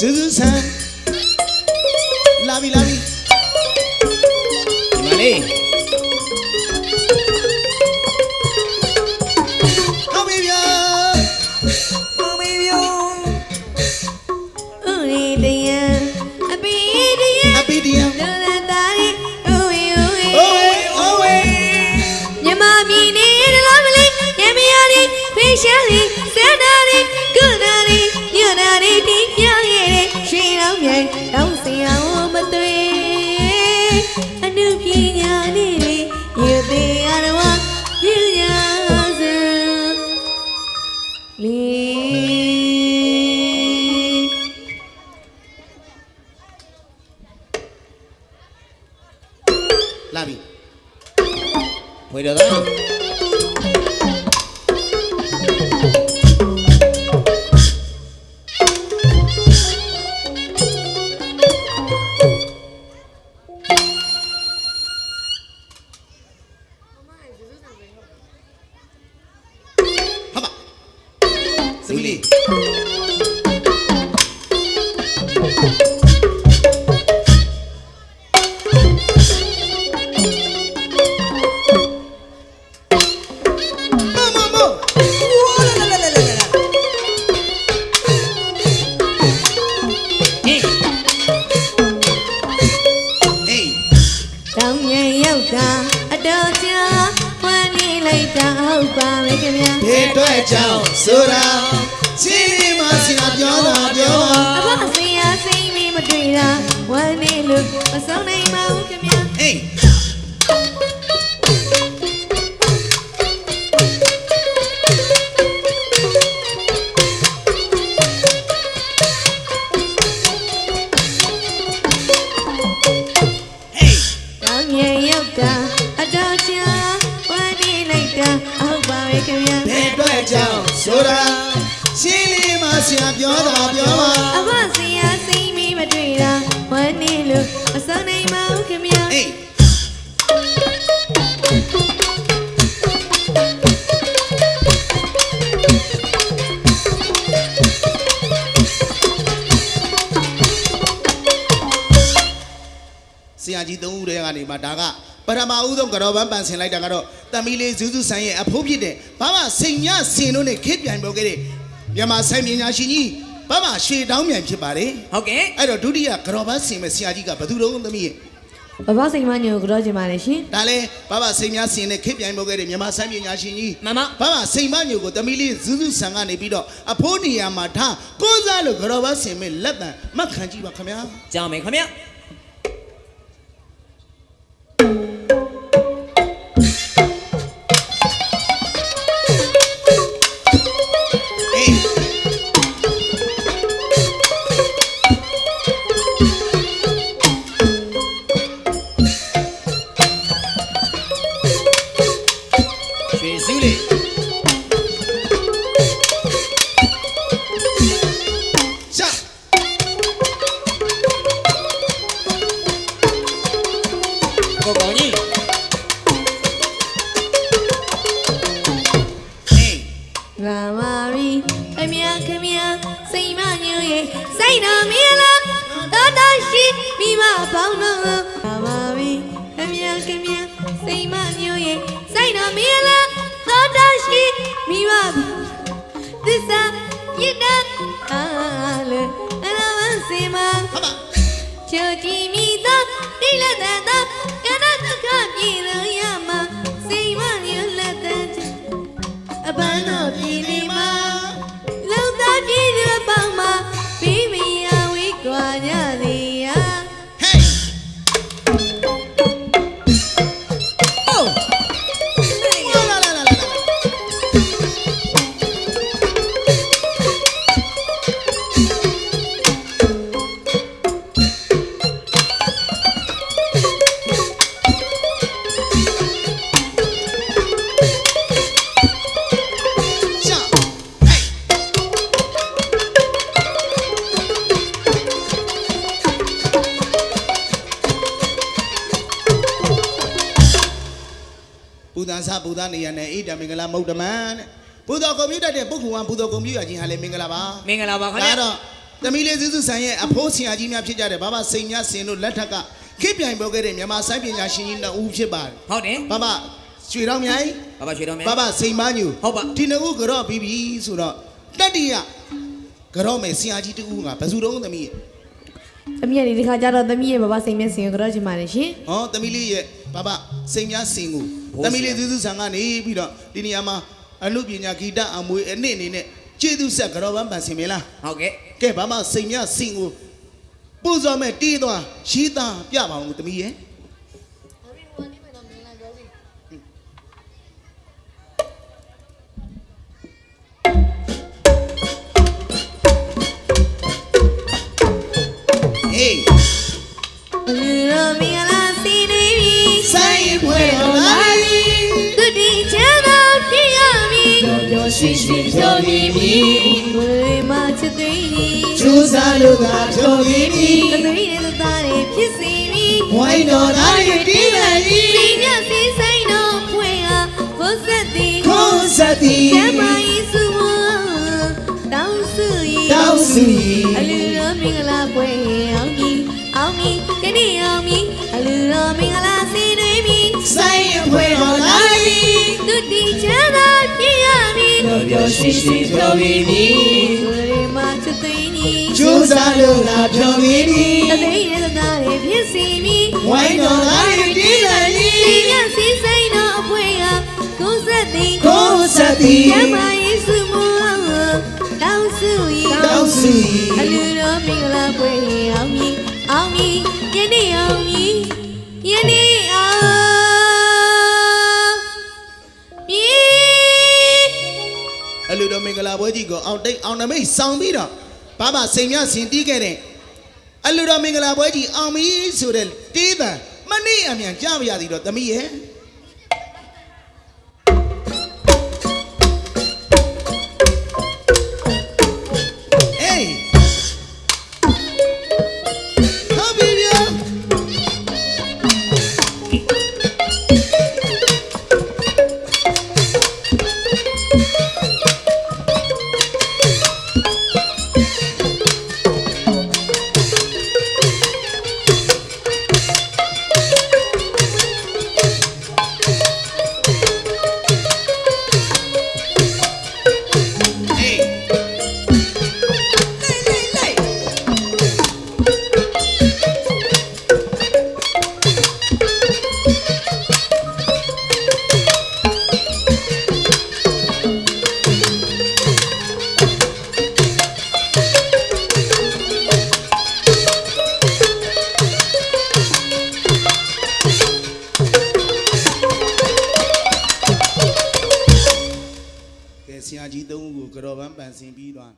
ဇူးဇူးဆန်လာပြီလာပြီဒီမှာလေးဟုတ်ပြီဗျာဟုတ်ပြီဗျာဦးရီတယံအပီတယံအပီဒီယံလောလတာရီဦးရီဦးရီအိုးဝေးအိုးဝေးမြမမြင်နေတယ်လားမလေးရေမရရီဖေးရှာရီစန္ဒာ လီလာပြီဖွေတော် လေးမမမဝါ လာ ဆရာကြီးသုံးဦးတွေကနေမှဒါကပထမဦးဆုံးကတော်ပန်းပန်ဆင်လိုက်တာကတော့တမီလေးဇူးဇူးဆန်းရဲ့အဖိုးဖြစ်တဲ့ဘာမှစိန်ညဆင်တို့နဲ့ခေပြိုင်ပေါ်ခဲ့တဲ့မြန်မာဆိုင်ပညာရှင်ကြီးဘာမှရွှေတောင်းမြန်ဖြစ်ပါတယ်ဟုတ်ကဲ့အဲ့တော့ဒုတိယကတော်ပန်းဆင်မဲ့ဆရာကြီးကဘယ်သူတုံးသမီးရဲ့ဘဘစိန်မညိုကြောချင်ပါတယ်ရှင်ဒါလဲဘာမှစိန်များဆင်နဲ့ခေပြိုင်ပေါ်ခဲ့တဲ့မြန်မာဆိုင်ပညာရှင်ကြီးမမဘာမှစိန်မညိုကိုတမီလေးဇူးဇူးဆန်းကနေပြီးတော့အဖိုးနေရာမှာထားကိုးစားလို့ကတော်ပန်းဆင်မဲ့လက်တံမှတ်ခံကြည့်ပါခင်ဗျာကြောင်မယ်ခင်ဗျာ ကိုကောင်းကြီးအေးလာပါပြီအမြခမရစိတ်မညိုရဲ့စိတ်တော်မြင်လားတော်တော်ရှိမိမပေါင်းတော့လာပါပြီအမြခမရစိတ်မညိုရဲ့စိတ်တော်မြင်လားတော်တော်ရှိမိမသစ္စာရစ်တာအားလေအရမစီမဟာပါချေကြည်မိသောတိလက်တသော ပူဇာစပူဇာနေရနဲ့ဣဒံမင်္ဂလာမௌတမန်တဲ့ပူဇော်ကွန်ပျူတာတဲ့ပုဂ္ဂိုလ်ကပူဇော်ကွန်ပျူတာကြီးဟာလေမင်္ဂလာပါမင်္ဂလာပါခင်ဒါဗျာတော့သမီးလေးစုစုဆန်ရဲ့အဖိုးဆရာကြီးများဖြစ်ကြတယ်ဘာမစိန်များစင်တို့လက်ထက်ကခေတ်ပြိုင်ပေါ်ခဲ့တဲ့မြန်မာစိုင်းပညာရှင်ကြီးနှစ်ဦးဖြစ်ပါတယ်ဟုတ်တယ်ဘာမရွှေတော်မြိုင်ဘာဘာရွှေတော်မယ်ဘာမစိန်မညူဟုတ်ပါဒီနှစ်ဦးကြော့ပြီးပြီဆိုတော့တတ္တိယကြော့မယ်ဆရာကြီးတူကဘယ်သူတုံးသမီးရဲ့သမီးရဲ့ဒီခါကျတော့သမီးရဲ့ဘဘစိန်မဲ့စင်ကိုကြောချင်ပါတယ်ရှင်ဟောသမီးလေးရဲ့ဘာမစိန်များစင်ကို သမီးလေးစုစုဆန်ကနေပြီးတော့ဒီနေရာမှာအမှုပညာဂီတအမွေအနှစ်အနေနဲ့ကျေးဇူးဆက်ကြော့ပန်းပန်ဆင်မလားဟုတ်ကဲ့ကဲဘာမှစိန်မြစင်ကိုပူဇော်မဲ့တီးသွားရေးသားပြပါအောင်တမီးရဲ့ ရှိရှိပြောနေပြီဘလူတွေမှာချစ်သိမ်းသည်ကျူးစားလို့သာပြောနေပြီတသွေးနဲ့သားတွေဖြစ်စီမည်ဝိုင်းတော်သားတွေတီးတယ်ပြီစိတ်မြစီဆိုင်တော်ဖွင့်အားကိုယ်ဆက်သည်ခွန်စတိကျမ်းမာရေးစုဝတောင်းစု၏အလူတော်မင်္ဂလာပွဲအောင်မီအောင်မီကနေ့အောင်မီအလူတော်မင်္ဂလာစီတွေမီဆိုင်ရင်ဖွ ရှိရှိပြောနေပြီသူတွေမှာချစ်သိမ်းနီကျူးစားလို့သာပြောနေပြီတသိန်းနဲ့သားတွေဖြစ်စီမည်ဝိုင်းတော်သားတွေတီးတယ်ပြီစီရစီဆိုင်တော်အဖွဲကကိုယ်ဆက်သည်ခွန်စတိကျမ်းမာရေးစုမတောင်းစု၏တောင်းစီအလူတော်မင်္ဂလာပွဲအောင်မီအောင်မီယနေ့အောင်မီယ အလူတော်မင်္ဂလာပွဲကြီးကိုအောင်တိတ်အောင်နမိတ်ဆောင်ပြီးတော့ဘာမှစိန်မြစင်တီးခဲ့တဲ့အလူတော်မင်္ဂလာပွဲကြီးအောင်ပြီဆိုတဲ့တေးတန်မနေ့အမြန်ကြပါရသည်တော့သမီးရဲ့ on.